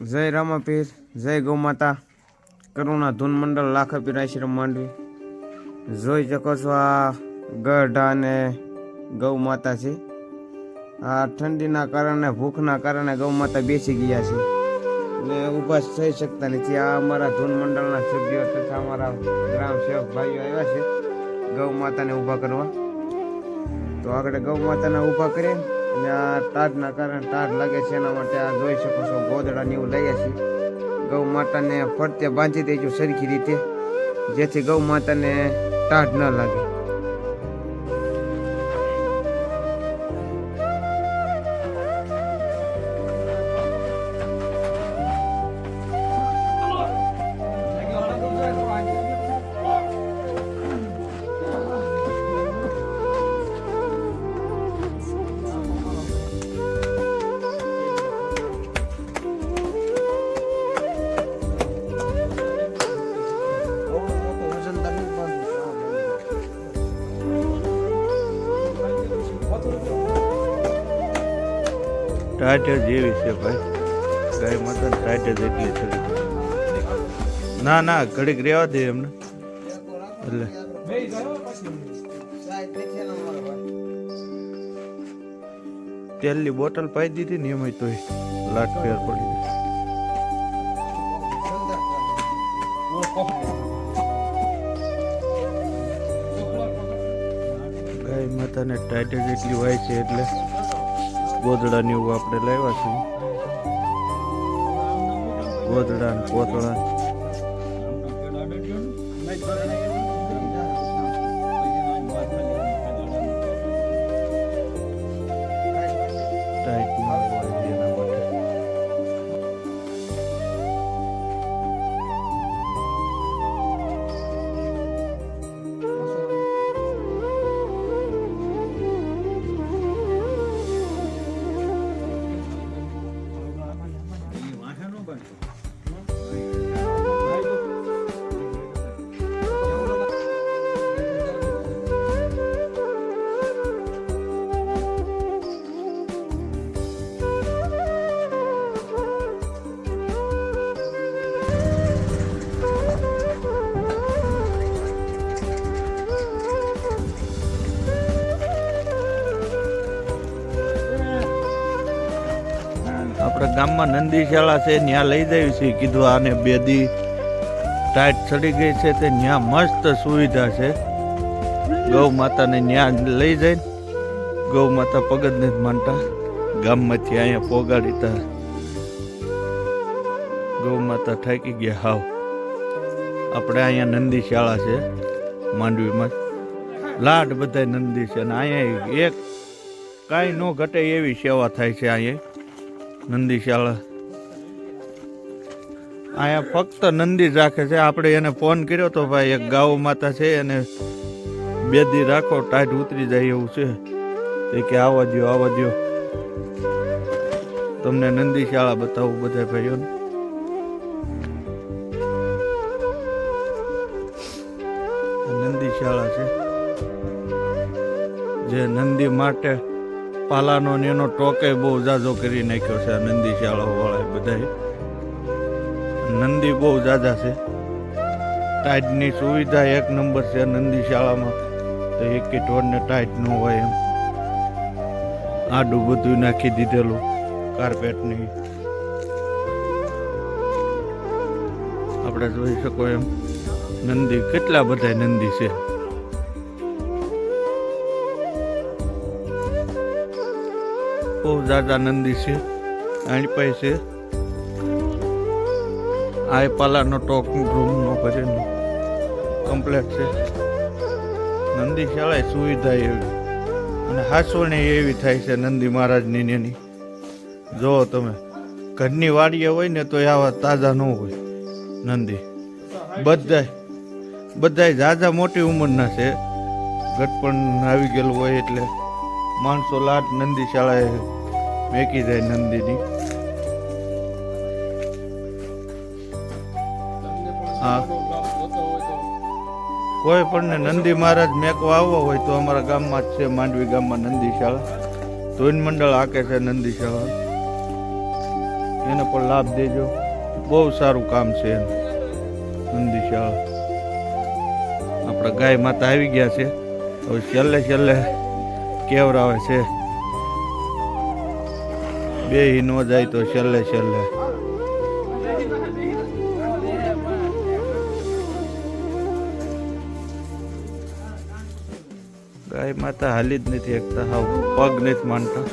જય રામાપીર, જય ગૌમાતા. કરુણા ધૂન મંડળ લાખાપીર આશ્રમ માંડવી જોઈ શકો છો આ ગઢ અને ગૌ માતા છે. આ ઠંડીના કારણે, ભૂખના કારણે ગૌ માતા બેસી ગયા છે. ને ઊભા થઈ શકતા નથી. આ અમારા ધૂન મંડળના સભ્યો તથા અમારા ગ્રામ સેવક ભાઈઓ આવ્યા છે. ગૌ માતાને ઊભા કરવા. તો આગળ ગૌ માતાને ઊભા કરી અને આ ટાઢના કારણે ટાઢ લાગે છે એના માટે આ જોઈ શકો છો, ગોદડા ને એવું લઈએ છીએ. ગૌ માતાને ફરતે બાંધી દેજો સરખી રીતે, જેથી ગૌ માતાને ટાઢ ન લાગે. ટાઈટર જેવી છે ભાઈ. ગાય માતા ટાઈટર એટલી છે. ના ના, ઘડીક રહેવા દે એમને. એટલે. તેલની બોટલ પાઈ દીધી ને એમાં તોય લાટ ફેર પડી. ગાય માતાને ટાઈટર જેટલી હોય છે એટલે. ગોદડાની એવું આપણે લાવ્યા છીએ. ગોદડા ને કોતળા ગામમાં નંદીશાળા છે ત્યાં લઈ જવી છે. કીધું આને બે દી ટાઈટ ચડી ગઈ છે તે ત્યાં મસ્ત સુવિધા છે. ગૌ માતાને ત્યાં લઈ જઈને ગૌ માતા પગજ નથી માનતા. ગામમાંથી અહીંયા પોગાડી તા ગૌ માતા થાકી ગયા હાવ. આપણે અહીંયા નંદી શાળા છે, માંડવીમાં. લાડ બધા નંદી છે અને અહીંયા એક કાંઈ ન ઘટે એવી સેવા થાય છે અહીંયા. નંદી શાળા અહીંયા ફક્ત નંદી જ રાખે છે. આપણે એને ફોન કર્યો તો ભાઈ એક ગાઉ માતા છે એને બે દી રાખો ટાઈટ ઉતરી જાય એવું છે. એ કે આવવા દ્યો આવવા દો તમને નંદી શાળા બતાવું બધા ભાઈઓને. નંદી શાળા છે. જે નંદી માટે પાલાનો ને એનો ટોકે બહુ જાજો કરી નાખ્યો છે નંદી શાળાઓવાળાએ બધાએ. નંદી બહુ જાજા છે. ટાઈટની સુવિધા એક નંબર છે નંદી શાળામાં. તો એક ઢોરને ટાઈટ ન હોય એમ. આડું બધું નાખી દીધેલું કાર્પેટની. આપણે જોઈ શકો એમ. નંદી કેટલા બધા નંદી છે. બહુ જાજા નંદી છે આની પાસે આ પાલાનો ટોક રૂમ નો ભરેલો કમ્પ્લેટ છે. નંદી શાળાએ સુવિધા એવી. અને હાસવણી એવી થાય છે નંદી મહારાજની એની. જુઓ તમે. ઘરની વાડીએ હોય ને તો આવા તાજા ન હોય નંદી. બધાય બધાય જાજા મોટી ઉંમરના છે. ગટપણ આવી ગયેલું હોય એટલે માણસો લાટ નંદી શાળાએ મેકી જાય નંદીની. હા. કોઈ પણ નંદી મહારાજ મેકવા આવવો હોય તો અમારા ગામમાં જ છે, માંડવી ગામમાં નંદી શાળા. ધોઈન મંડળ આકે છે નંદી શાળા. એને પણ લાભ દેજો. બહુ સારું કામ છે એનું. નંદી શાળા. આપણા ગાય માતા આવી ગયા છે. હવે છેલ્લે છેલ્લે કેવરાવે છે. બે ન જાય તો છેલ્લે છેલ્લે. ગાય માતા હાલી જ નથી એકતા, હાવ પગ નથી માનતા.